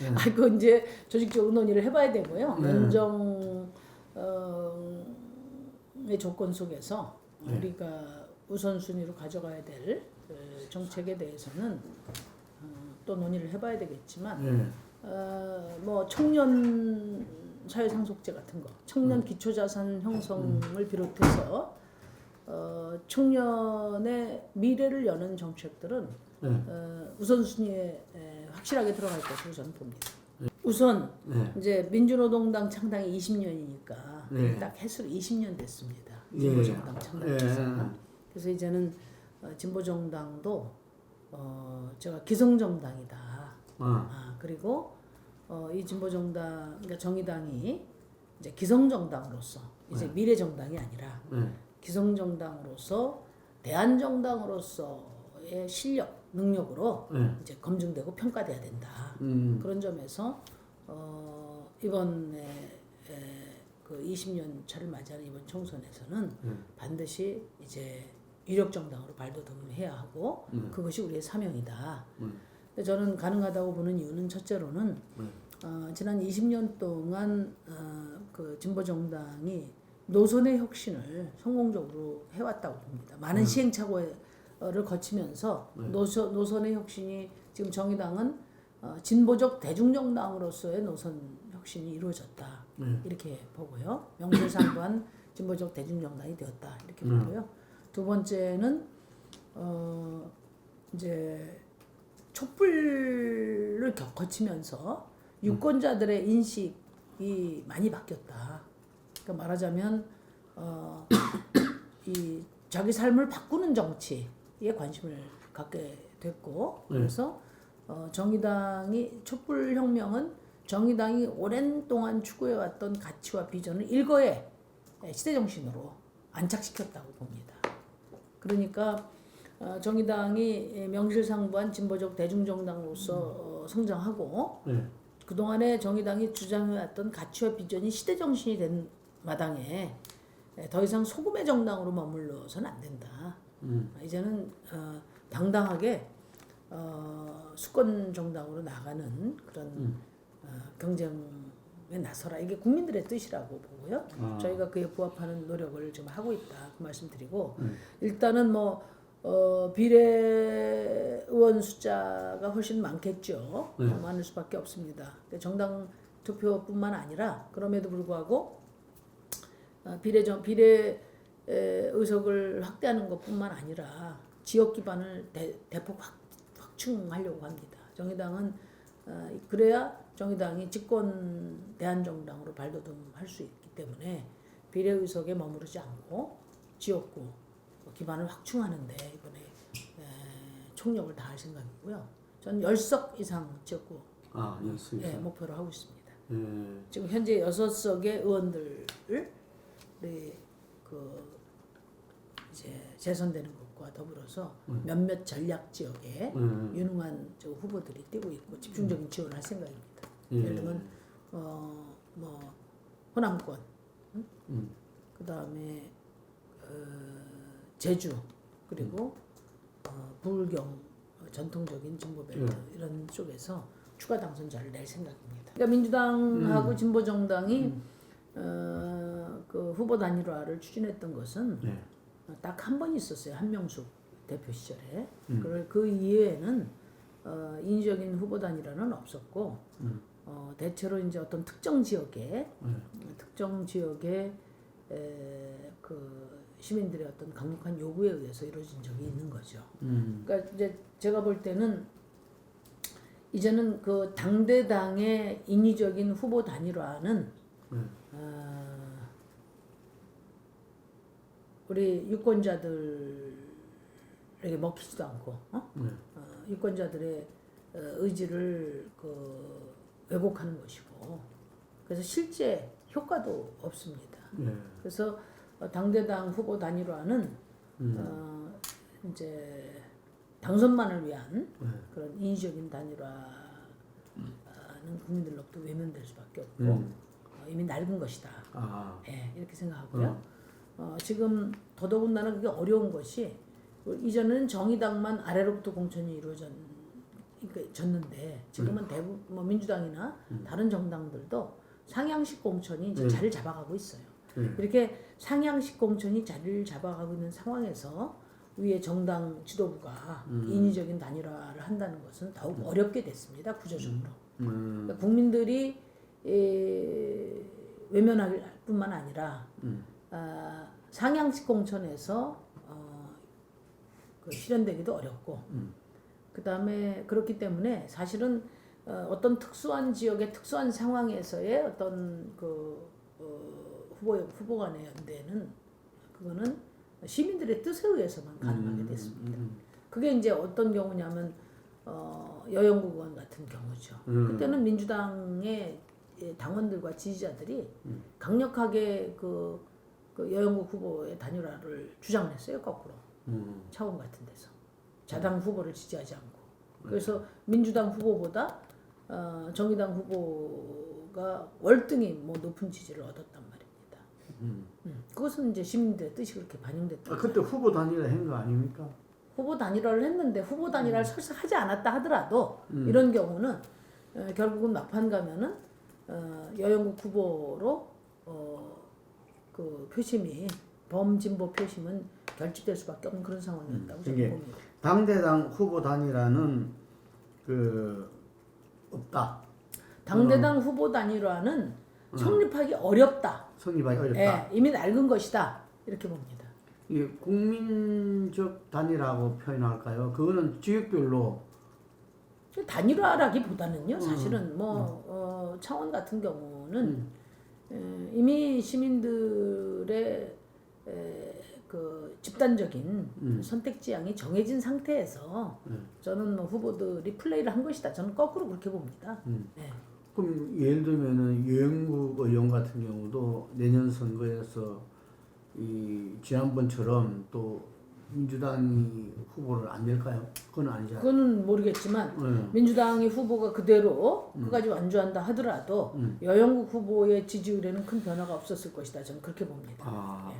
네. 아, 그 이제 조직적으로 논의를 해봐야 되고요. 네. 연정의 조건 속에서 네. 우리가 우선순위로 가져가야 될 어, 정책에 대해서는 어, 또 논의를 해봐야 되겠지만 네. 어, 뭐 청년 사회 상속제 같은 거, 청년 음. 기초자산 형성을 비롯해서 어, 청년의 미래를 여는 정책들은 네. 어, 우선순위에 에, 확실하게 들어갈 것으로 저는 봅니다. 우선 네. 이제 민주노동당 창당이 20년이니까 네. 딱 해수로 20년 됐습니다. 예. 진보정당 창당 기사. 예. 그래서 이제는 어, 진보정당도 어, 제가 기성정당이다. 아. 아 그리고 어, 이 진보정당 그러니까 정의당이 이제 기성정당으로서 이제 미래정당이 아니라 네. 기성정당으로서 대한정당으로서의 실력 능력으로 네. 이제 검증되고 평가돼야 된다. 음. 그런 점에서 어, 이번에 에, 그 20년 차를 맞이하는 이번 총선에서는 음. 반드시 이제 유력 정당으로 발돋움해야 하고 음. 그것이 우리의 사명이다. 음. 근데 저는 가능하다고 보는 이유는 첫째로는 음. 어, 지난 20년 동안 어, 그 진보 정당이 노선의 혁신을 성공적으로 해왔다고 봅니다. 많은 음. 시행착오 를 거치면서 네. 노선, 노선의 혁신이 지금 정의당은 어, 진보적 대중정당으로서의 노선 혁신이 이루어졌다. 네. 이렇게 보고요. 명실상부한 진보적 대중정당이 되었다. 이렇게 음. 보고요. 두 번째는 어, 이제 촛불을 겨- 거치면서 유권자들의 인식이 많이 바뀌었다. 그러니까 말하자면 어, 이 자기 삶을 바꾸는 정치 에 관심을 갖게 됐고 네. 그래서 어, 정의당이 촛불 혁명은 정의당이 오랜 동안 추구해 왔던 가치와 비전을 일거에 시대 정신으로 안착시켰다고 봅니다. 그러니까 어, 정의당이 명실상부한 진보적 대중정당으로서 어, 성장하고 네. 그동안에 정의당이 주장해왔던 가치와 비전이 시대 정신이 된 마당에 에, 더 이상 소금의 정당으로 머물러서는 안 된다. 음. 이제는 어, 당당하게 어, 수권 정당으로 나가는 그런 음. 어, 경쟁에 나서라 이게 국민들의 뜻이라고 보고요. 아. 저희가 그에 부합하는 노력을 좀 하고 있다 그 말씀드리고 음. 일단은 뭐 어, 비례 의원 숫자가 훨씬 많겠죠. 네. 더 많을 수밖에 없습니다. 정당 투표뿐만 아니라 그럼에도 불구하고 어, 비례 정 비례 에, 의석을 확대하는 것뿐만 아니라 지역 기반을 대, 대폭 확, 확충하려고 합니다. 정의당은 어, 그래야 정의당이 집권 대한정당으로 발돋움할 수 있기 때문에 비례 의석에 머무르지 않고 지역구 기반을 확충하는데 이번에 에, 총력을 다할 생각이고요. 전 10석 이상 지역구 아. 예, 목표로 하고 있습니다. 예. 지금 현재 여섯 석의 의원들을 우리 그 이제 재선되는 것과 더불어서 몇몇 전략 지역에 음. 유능한 저 후보들이 뛰고 있고 집중적인 지원을 할 생각입니다. 예. 예를 들면 어 뭐 호남권, 음. 그 다음에 어, 제주 그리고 어, 부울경 어, 전통적인 정보벨트 이런 쪽에서 추가 당선자를 낼 생각입니다. 그러니까 민주당하고 진보정당이 어, 그 후보 단일화를 추진했던 것은 네. 딱 한 번 있었어요 한명숙 대표 시절에. 음. 그, 그 이외에는 어, 인위적인 후보 단일화는 없었고 음. 어, 대체로 이제 어떤 특정 지역에 네. 특정 지역의 에, 그 시민들의 어떤 강력한 요구에 의해서 이루어진 적이 있는 거죠. 음. 그러니까 이제 제가 볼 때는 이제는 그 당대당의 인위적인 후보 단일화는 네. 어, 우리 유권자들에게 먹히지도 않고 어? 네. 어, 유권자들의 어, 의지를 그 왜곡하는 것이고 그래서 실제 효과도 없습니다. 네. 그래서 어, 당대당 후보 단일화는 음. 어, 이제 당선만을 위한 네. 그런 인위적인 단일화는 국민들로부터 외면될 수밖에 없고 음. 어, 이미 낡은 것이다. 아. 예, 이렇게 생각하고요. 어, 지금 더더군다나 그게 어려운 것이 그 이전에는 정의당만 아래로부터 공천이 이루어졌 그러니까 지금은 대부분 뭐 민주당이나 다른 정당들도 상향식 공천이 이제 네. 자리를 잡아가고 있어요. 네. 이렇게 상향식 공천이 자리를 잡아가고 있는 상황에서 위에 정당 지도부가 인위적인 단일화를 한다는 것은 더욱 어렵게 됐습니다 구조적으로. 음, 그러니까 국민들이 에, 외면할 뿐만 아니라 아, 상향식 공천에서 어, 그 실현되기도 어렵고 그 다음에 그렇기 때문에 사실은 어, 어떤 특수한 지역의 특수한 상황에서의 어떤 그 어, 후보 후보 간의 연대는 그거는 시민들의 뜻에 의해서만 가능하게 됐습니다. 그게 이제 어떤 경우냐면 어, 여영국 의원 같은 경우죠. 음. 그때는 민주당의 예, 당원들과 지지자들이 강력하게 그, 그 여영국 후보의 단일화를 주장했어요 거꾸로 음, 차원 같은 데서 자당 후보를 지지하지 않고 그래서 민주당 후보보다 어, 정의당 후보가 월등히 뭐 높은 지지를 얻었단 말입니다. 음. 그것은 이제 시민들의 뜻이 그렇게 반영됐다. 아, 그때 후보 단일화 한 거 아닙니까? 후보 단일화를 했는데 후보 단일화를 음. 설사 하지 않았다 하더라도 이런 경우는 어, 결국은 막판 가면은 어, 여영국 후보로 어, 그 표심이 범진보 표심은 결집될 수밖에 없는 그런 상황이었다고 저는 이게 봅니다. 당대당 후보 단일화는 그 없다. 당대당 어. 후보 단일화는 성립하기 어렵다. 성립하기 어렵다. 예, 이미 낡은 것이다. 이렇게 봅니다. 이게 국민적 단일화고 표현할까요? 그거는 지역별로 단일화라기보다는요, 사실은 뭐 어, 창원 같은 경우는 에, 이미 시민들의 에, 그 집단적인 선택 지향이 정해진 상태에서 저는 뭐 후보들이 플레이를 한 것이다. 저는 거꾸로 그렇게 봅니다. 네. 그럼 예를 들면은 여영국 의원 같은 경우도 내년 선거에서 이 지난번처럼 또 민주당이 후보를 안 낼까요? 그건 아니잖아요. 그거는 모르겠지만 네. 민주당이 후보가 그대로 끝까지 완주한다 하더라도 여영국 후보의 지지율에는 큰 변화가 없었을 것이다. 저는 그렇게 봅니다. 아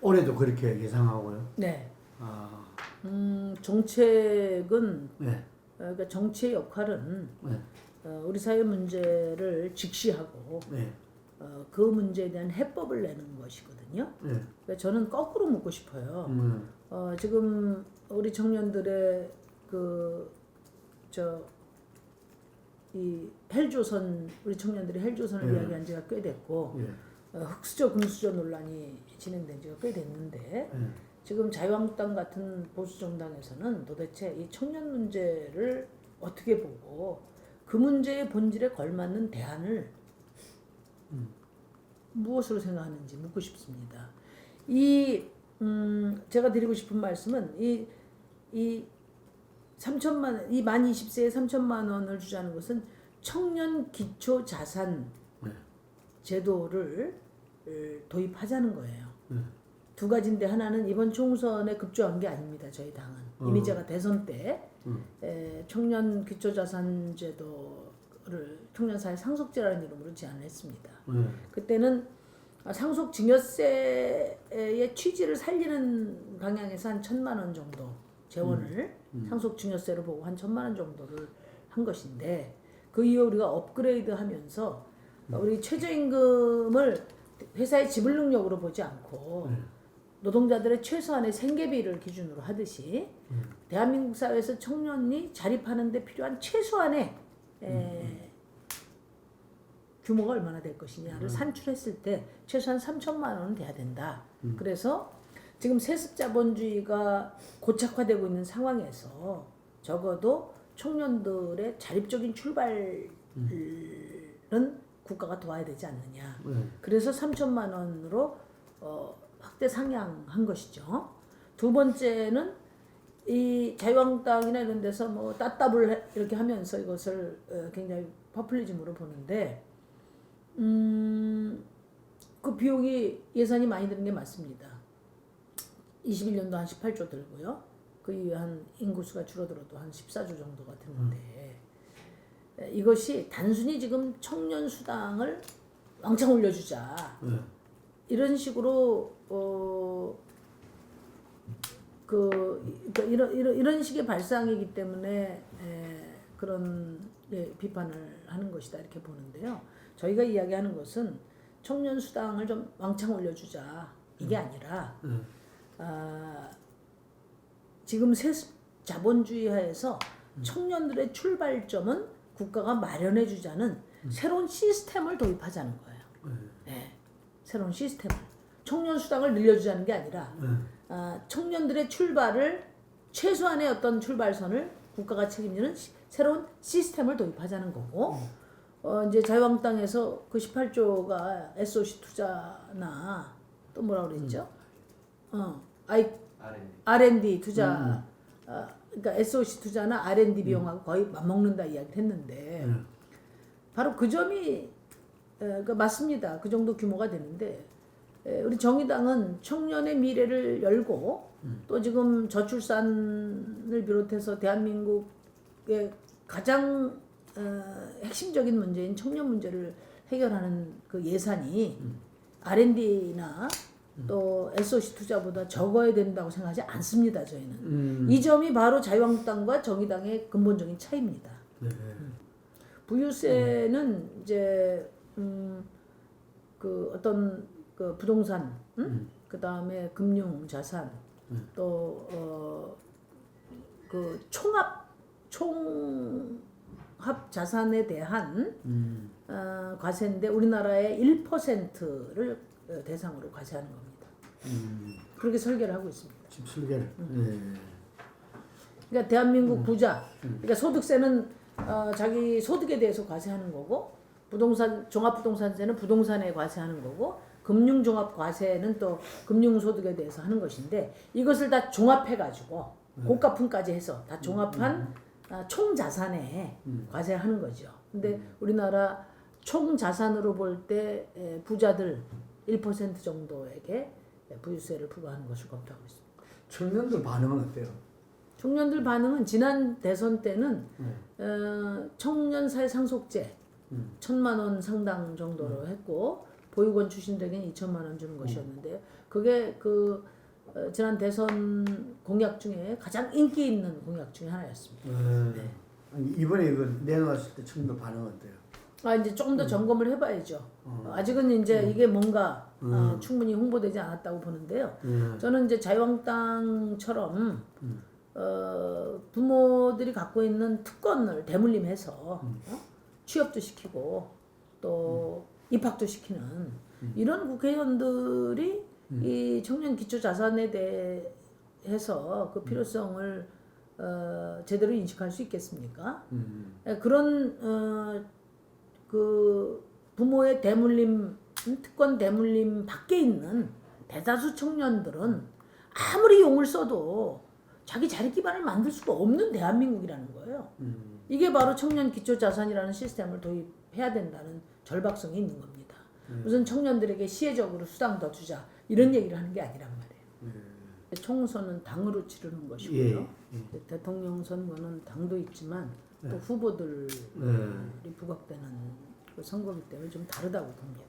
올해도 그렇게 예상하고요. 네. 아 음, 정책은 네. 어, 그러니까 정치의 역할은 네. 어, 우리 사회 문제를 직시하고 네. 어, 그 문제에 대한 해법을 내는 것이거든요. 네. 그러니까 저는 거꾸로 묻고 싶어요. 음, 어, 지금 우리 청년들의 그저 이 헬조선 우리 청년들이 헬조선을 네. 이야기한 지가 꽤 됐고 예. 어, 흑수저 금수저 논란이 진행된 지가 꽤 됐는데 네. 지금 자유한국당 같은 보수 정당에서는 도대체 이 청년 문제를 어떻게 보고 그 문제의 본질에 걸맞는 대안을 무엇으로 생각하는지 묻고 싶습니다. 이 음, 제가 드리고 싶은 말씀은 이 이 3천만 이만 20세에 3천만 원을 주자는 것은 청년 기초 자산 네. 제도를 을 도입하자는 거예요. 두 가지인데 하나는 이번 총선에 급조한 게 아닙니다. 저희 당은 이미 제가 대선 때 에, 청년 기초자산 제도 를 청년사회 상속제라는 이름으로 제안을 했습니다. 네. 그때는 상속 증여세의 취지를 살리는 방향에서 한 천만 원 정도 재원을 상속 증여세를 보고 한 천만 원 정도를 한 것인데 그 이후 우리가 업그레이드하면서 우리 최저임금을 회사의 지불 능력으로 보지 않고 노동자들의 최소한의 생계비를 기준으로 하듯이 대한민국 사회에서 청년이 자립하는 데 필요한 최소한의 에, 규모가 얼마나 될 것이냐를 산출했을 때 최소한 3천만 원은 돼야 된다. 그래서 지금 세습 자본주의가 고착화되고 있는 상황에서 적어도 청년들의 자립적인 출발은 국가가 도와야 되지 않느냐. 네. 그래서 3천만 원으로 어, 확대 상향한 것이죠. 두 번째는 이 자유한국당이나 이런 데서 뭐 따따블 해- 이렇게 하면서 이것을 어, 굉장히 퍼플리즘으로 보는데 음, 그 비용이 예산이 많이 드는 게 맞습니다. 21년도 한 18조 들고요. 그 이후에 한 인구수가 줄어들어도 한 14조 정도가 드는데 에, 이것이 단순히 지금 청년 수당을 왕창 올려주자 네. 이런 식으로 어, 그 그러니까 이런 이런 이런 식의 발상이기 때문에 에, 그런 예, 비판을 하는 것이다 이렇게 보는데요. 저희가 이야기하는 것은 청년 수당을 좀 왕창 올려주자 이게 아니라 음. 아, 지금 세 자본주의 하에서 청년들의 출발점은 국가가 마련해 주자는 새로운 시스템을 도입하자는 거예요. 네. 새로운 시스템을 청년 수당을 늘려주자는 게 아니라 아, 청년들의 출발을 최소한의 어떤 출발선을 국가가 책임지는 시- 새로운 시스템을 도입하자는 거고 어, 이제 자유한국당에서 그 18조가 SOC 투자나 또 뭐라 그랬죠? 어, 아이 R&D 투자, 어, 그러니까 SOC 투자나 R&D 비용하고 거의 맞먹는다 이야기를 했는데 음. 바로 그 점이 에, 그 맞습니다. 그 정도 규모가 되는데 에, 우리 정의당은 청년의 미래를 열고 또 지금 저출산을 비롯해서 대한민국의 가장 어, 핵심적인 문제인 청년 문제를 해결하는 그 예산이 R&D나 또 SOC 투자보다 적어야 된다고 생각하지 않습니다. 저희는 음. 이 점이 바로 자유한국당과 정의당의 근본적인 차이입니다. 네. 부유세는 이제 음, 그 어떤 그 부동산, 음? 그 다음에 금융 자산, 또 어, 그 총합 총합 자산에 대한 음. 어, 과세인데 우리나라의 1%를 대상으로 과세하는 겁니다. 음. 그렇게 설계를 하고 있습니다. 집 설계를. 네. 그러니까 대한민국 부자, 그러니까 소득세는 어, 자기 소득에 대해서 과세하는 거고, 부동산 종합부동산세는 부동산에 과세하는 거고, 금융종합과세는 또 금융소득에 대해서 하는 것인데 이것을 다 종합해가지고 고가품까지 해서 다 종합한 아, 총자산에 과세하는 거죠. 근데 우리나라 총자산으로 볼 때 부자들 1% 정도에게 부유세를 부과하는 것을 검토하고 있습니다. 청년들 반응은 어때요? 청년들 반응은 지난 대선 때는 어, 청년 사회 상속제 천만 원 상당 정도로 했고 보육원 출신들에게는 2천만 원 주는 것이었는데 그게 그 어, 지난 대선 공약 중에 가장 인기 있는 공약 중에 하나였습니다. 네. 아니, 이번에 이거 내놓았을 때 청년들 반응 어때요? 아 이제 조금 더 점검을 해봐야죠. 어, 아직은 이제 이게 뭔가 어, 충분히 홍보되지 않았다고 보는데요. 네. 저는 이제 자유한국당처럼 어, 부모들이 갖고 있는 특권을 대물림해서 어? 취업도 시키고 또 입학도 시키는 이런 국회의원들이 이 청년 기초 자산에 대해서 그 필요성을 어, 제대로 인식할 수 있겠습니까? 음. 예, 그런 어, 그 부모의 대물림 음, 특권 대물림 밖에 있는 대다수 청년들은 아무리 용을 써도 자기 자립 기반을 만들 수가 없는 대한민국이라는 거예요. 음. 이게 바로 청년 기초 자산이라는 시스템을 도입해야 된다는 절박성이 있는 겁니다. 무슨 청년들에게 시혜적으로 수당 더 주자 이런 얘기를 하는 게 아니란 말이에요. 총선은 당으로 치르는 것이고요. 예. 대통령 선거는 당도 있지만 또 후보들이 네. 부각되는 그 선거기 때문에 좀 다르다고 봅니다.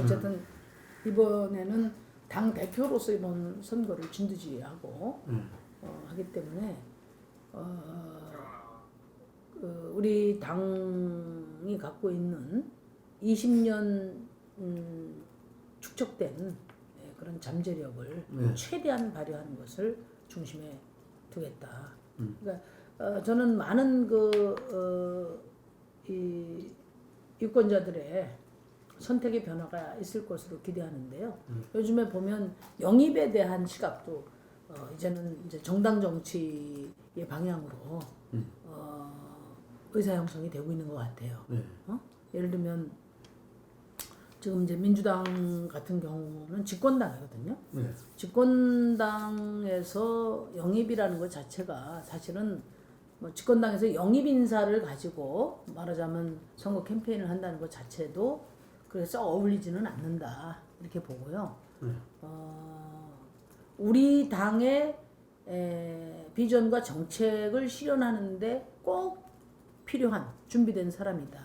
어쨌든 이번에는 당 대표로서 이번 선거를 진두지휘하고 음. 어, 하기 때문에 어, 그 우리 당이 갖고 있는 20년 음, 축적된 예, 그런 잠재력을 네. 최대한 발휘하는 것을 중심에 두겠다. 음. 그러니까 어, 저는 많은 그 어, 이 유권자들의 선택의 변화가 있을 것으로 기대하는데요. 요즘에 보면 영입에 대한 시각도 어, 이제는 이제 정당 정치의 방향으로 어, 의사 형성이 되고 있는 것 같아요. 네. 어? 예를 들면 지금 이제 민주당 같은 경우는 집권당이거든요. 네. 집권당에서 영입이라는 것 자체가 사실은 뭐 집권당에서 영입 인사를 가지고 말하자면 선거 캠페인을 한다는 것 자체도 그래서 어울리지는 않는다 이렇게 보고요. 네. 어, 우리 당의 에, 비전과 정책을 실현하는데 꼭 필요한 준비된 사람이다.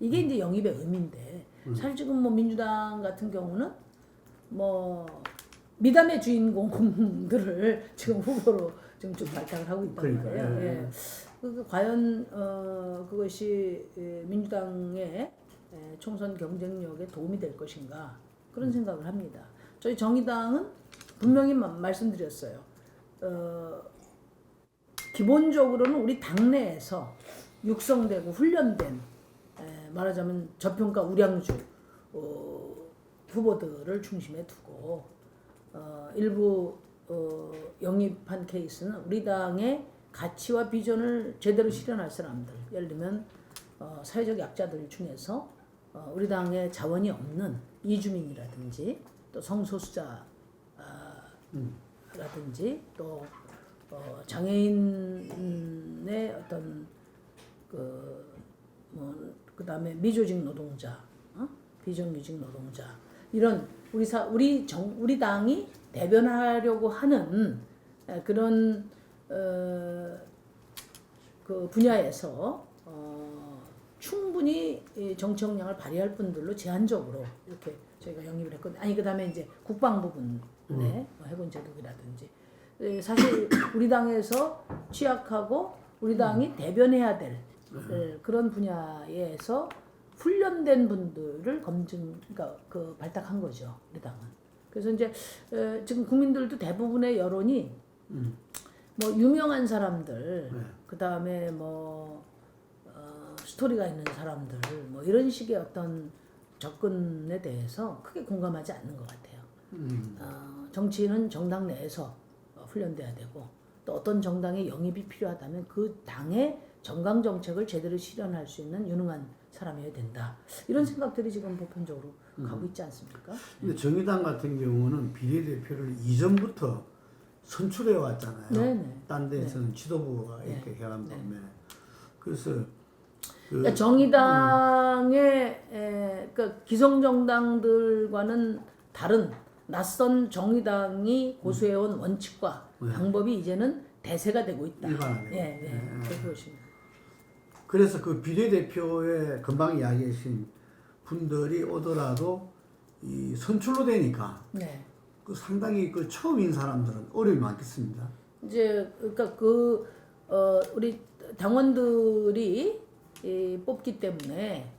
이게 이제 영입의 의미인데 사실 지금 뭐 민주당 같은 경우는 뭐 미담의 주인공들을 지금 후보로 지금 좀 발탁을 하고 있단 그러니까요. 말이에요. 예. 예. 그 과연 어, 그것이 에, 민주당의 에, 총선 경쟁력에 도움이 될 것인가 그런 생각을 합니다. 저희 정의당은 분명히 마- 말씀드렸어요. 어, 기본적으로는 우리 당내에서 육성되고 훈련된 에, 말하자면 저평가 우량주 어, 후보들을 중심에 두고 어, 일부 어, 영입한 케이스는 우리 당의 가치와 비전을 제대로 실현할 사람들 예를 들면 어, 사회적 약자들 중에서 어, 우리 당에 자원이 없는 이주민이라든지 또 성소수자 아, 라든지 또 어, 장애인의 어떤 그뭐 그 다음에 미조직 노동자, 어? 비정규직 노동자 이런 우리 사 우리 정 우리 당이 대변하려고 하는 에, 그런 어, 그 분야에서 어, 충분히 역량을 발휘할 분들로 제한적으로 이렇게 저희가 영입을 했거든요. 아니 그다음에 이제 국방 부 분에 뭐 해군 제독이라든지 에, 사실 우리 당에서 취약하고 우리 당이 대변해야 될 에, 그런 분야에서 훈련된 분들을 검증 그러니까 그 발탁한 거죠 우리 당은. 그래서 이제 에, 지금 국민들도 대부분의 여론이 뭐 유명한 사람들 그 다음에 뭐 어, 스토리가 있는 사람들 뭐 이런 식의 어떤 접근에 대해서 크게 공감하지 않는 것 같아요. 어, 정치인은 정당 내에서 어, 훈련돼야 되고 또 어떤 정당의 영입이 필요하다면 그 당의 정강 정책을 제대로 실현할 수 있는 유능한 사람이어야 된다. 이런 생각들이 지금 보편적으로 가고 있지 않습니까? 근데 정의당 같은 경우는 비례대표를 이전부터 선출해 왔잖아요. 네네. 딴 데서는 지도부가 이렇게 해간 다음에 그래서 그 그러니까 정의당의 에, 그러니까 기성 정당들과는 다른 낯선 정의당이 고수해온 원칙과 방법이 이제는 대세가 되고 있다. 일반화되고. 예, 네, 그렇게 보시면. 그래서 그 비례대표에 금방 이야기하신 분들이 오더라도 이 선출로 되니까 네. 그 상당히 그 처음인 사람들은 어려움이 많겠습니다. 이제 그러니까 그 어, 우리 당원들이 이, 뽑기 때문에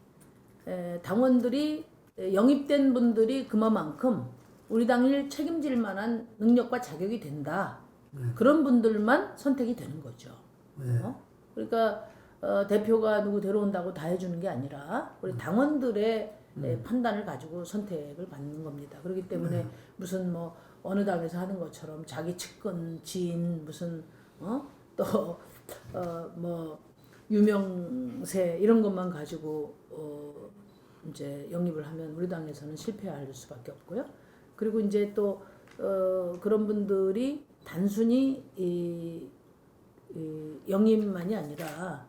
에, 당원들이 에, 영입된 분들이 그만큼 우리 당을 책임질 만한 능력과 자격이 된다. 그런 분들만 선택이 되는 거죠. 어? 그러니까 어, 대표가 누구 데려온다고 다 해주는 게 아니라 우리 당원들의 에, 판단을 가지고 선택을 받는 겁니다. 그렇기 때문에 무슨 뭐 어느 당에서 하는 것처럼 자기 측근 지인 무슨 어? 어또어뭐 유명세 이런 것만 가지고 어 이제 영입을 하면 우리 당에서는 실패할 수밖에 없고요. 그리고 이제 또 어, 그런 분들이 단순히 이, 이 영입만이 아니라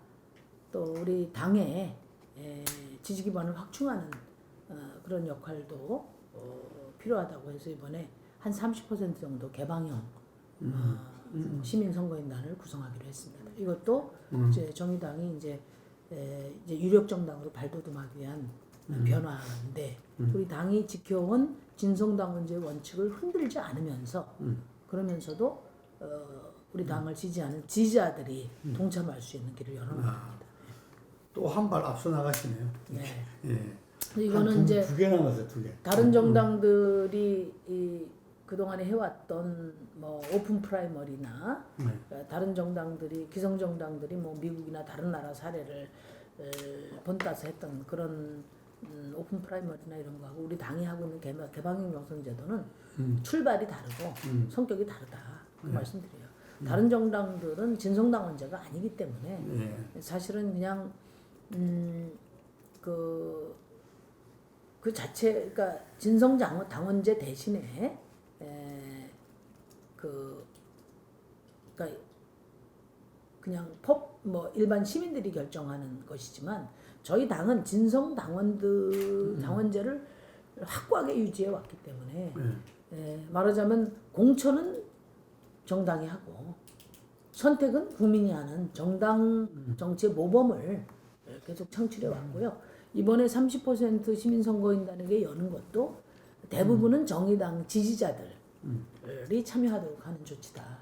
또 우리 당의 에, 지지 기반을 확충하는 어, 그런 역할도 어, 필요하다고 해서 이번에 한 30% 정도 개방형 어, 시민 선거인단을 구성하기로 했습니다. 이것도 이제 정의당이 이제 에, 이제 유력 정당으로 발돋움하기 위한 변화인데 우리 당이 지켜온 진성당원제의 원칙을 흔들지 않으면서 그러면서도 어, 우리 당을 지지하는 지지자들이 동참할 수 있는 길을 열어놓습니다. 또 한 발 앞서 나가시네요. 네. 예. 이거는 한 두- 이제 두개 남았어요, 두 개. 다른 정당들이 이 그동안에 해왔던 뭐 오픈 프라이머리나 네. 어, 다른 정당들이 기성 정당들이 뭐 미국이나 다른 나라 사례를 에, 본따서 했던 그런 음, 오픈 프라이머리나 이런 거하고 우리 당이 하고 있는 개방, 개방형 경선 제도는 출발이 다르고 성격이 다르다 그 말씀드려요. 다른 정당들은 진성당원제가 아니기 때문에 예. 사실은 그냥 음, 그, 그 자체 그러니까 진성 당원 당원제 대신에 에, 그 그러니까 그냥 법 뭐 일반 시민들이 결정하는 것이지만 저희 당은 진성 당원들 당원제를 확고하게 유지해 왔기 때문에 에, 말하자면 공천은 정당이 하고 선택은 국민이 하는 정당 정치의 모범을 계속 창출해 왔고요. 이번에 30% 시민 선거인단에게 여는 것도 대부분은 정의당 지지자들이 참여하도록 하는 조치다.